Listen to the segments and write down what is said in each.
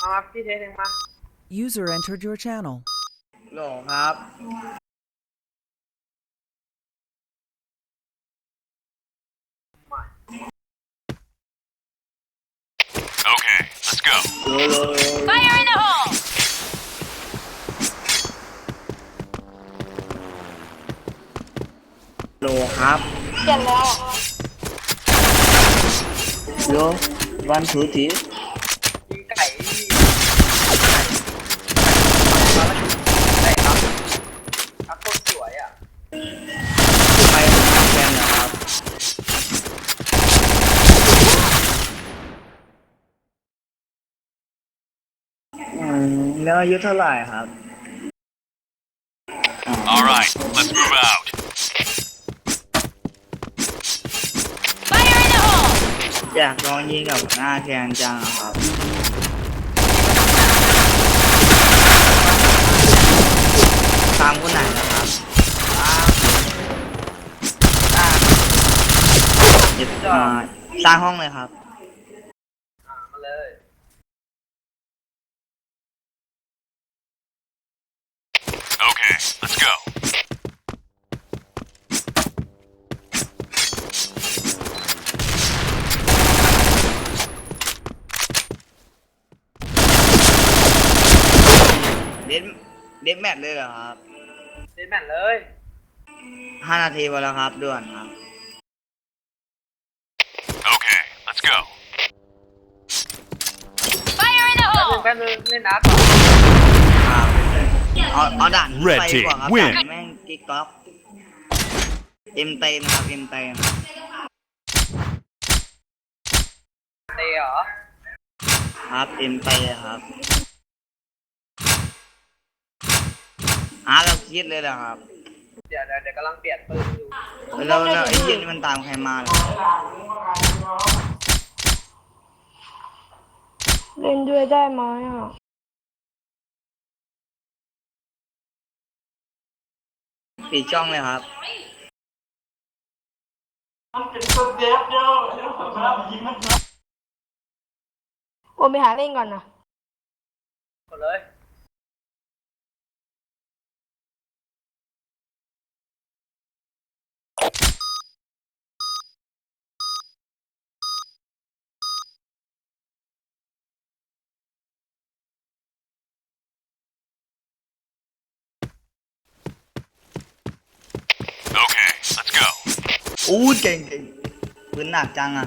มามาพี่เทสเองมา User entered your channel. โหลครับมา Okay, let's go. โหลโหลโหล Fire in the hole! โหลครับเปลี่ยนแล้วโหลวันทูที แล้วอายุเท่าไหร่ครับ All right, let's move out. Fire in the hole! อยากลองยิงกับหน้าแทนจังอะครับ ตามคนไหนนะครับตามเดี๋ยวอ่าสร้างห้องเลยครับ Okay, let's go. เดนเดนแมทเลยเหรอครับเล่นแมตช์เลย ห้านาทีพอแล้วครับด่วนครับ Okay, let's go. Fire in the แป๊บนึง hole! แป๊บนึงเล่นนัดก่อนครับ เอาเอาด่านนี้ Red ไปดีกว่าครับ team win ด่านแม่งกิ๊กก๊อกเต็มเต็มครับเต็มเต็มเตะเหรอครับเต็มเต็มครับอาเราคิดเลยเหรอครับเดี๋ยวเดี๋ยวเดี๋ยวกำลังเปลี่ยนปืนอยู่แล้วแล้วไอ้เหี้ย็นมันตามใครมาเหรอเล่นด้วยได้ไหมอะ ปิดช่องเลยครับผมไปหาเล่นก่อนนะ กดเลย อู้เก่งเก่งปืนหนักจังอะ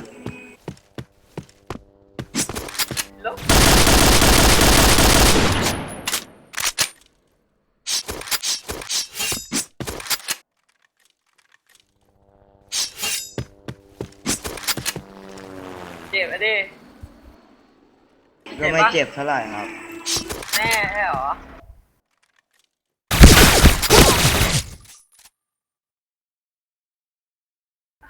แล้วเจ็บอะดิก็ไม่เจ็บเท่าไหร่ครับ แน่ใช่เหรอ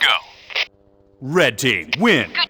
let's go. Red team, win. Good